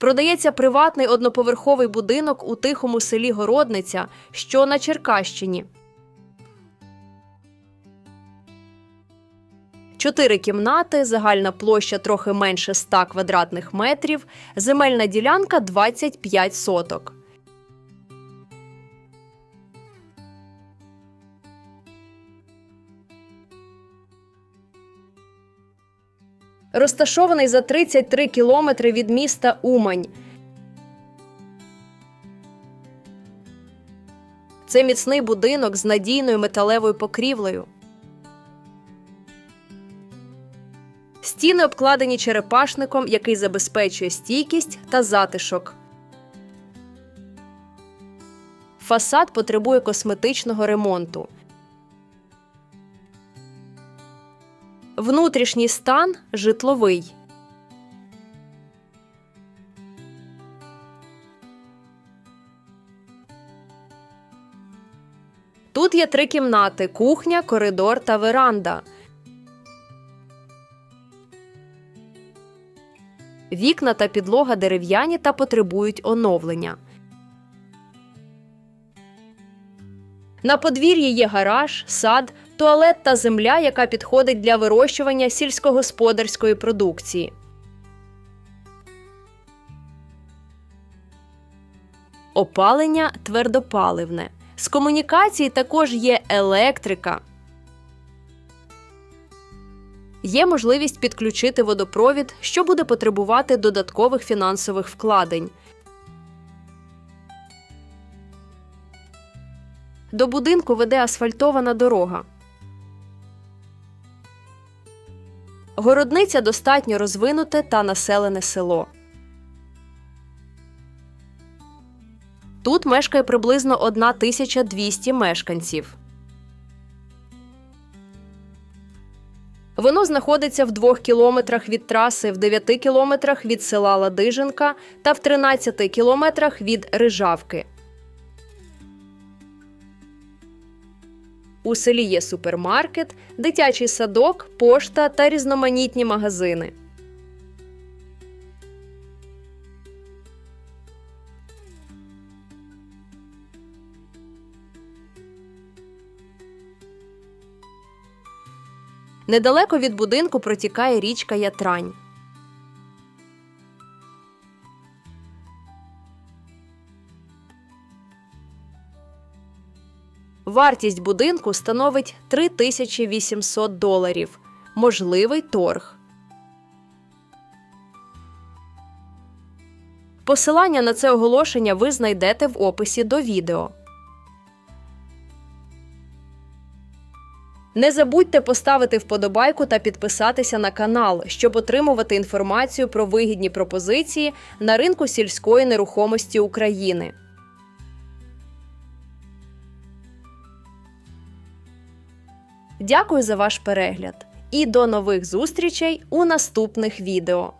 Продається приватний одноповерховий будинок у тихому селі Городниця, що на Черкащині. Чотири кімнати, загальна площа трохи менше 100 квадратних метрів, земельна ділянка 25 соток. Розташований за 33 кілометри від міста Умань. Це міцний будинок з надійною металевою покрівлею. Стіни обкладені черепашником, який забезпечує стійкість та затишок. Фасад потребує косметичного ремонту. Внутрішній стан житловий. Тут є три кімнати: кухня, коридор та веранда. Вікна та підлога дерев'яні та потребують оновлення. На подвір'ї є гараж, сад, туалет та земля, яка підходить для вирощування сільськогосподарської продукції. Опалення твердопаливне. З комунікації також є електрика. Є можливість підключити водопровід, що буде потребувати додаткових фінансових вкладень. До будинку веде асфальтована дорога. Городниця достатньо розвинуте та населене село. Тут мешкає приблизно 1200 мешканців. Воно знаходиться в 2 кілометрах від траси, в 9 кілометрах від села Ладиженка та в 13 кілометрах від Рижавки. У селі є супермаркет, дитячий садок, пошта та різноманітні магазини. Недалеко від будинку протікає річка Ятрань. Вартість будинку становить 3800 доларів. Можливий торг. Посилання на це оголошення ви знайдете в описі до відео. Не забудьте поставити вподобайку та підписатися на канал, щоб отримувати інформацію про вигідні пропозиції на ринку сільської нерухомості України. Дякую за ваш перегляд і до нових зустрічей у наступних відео.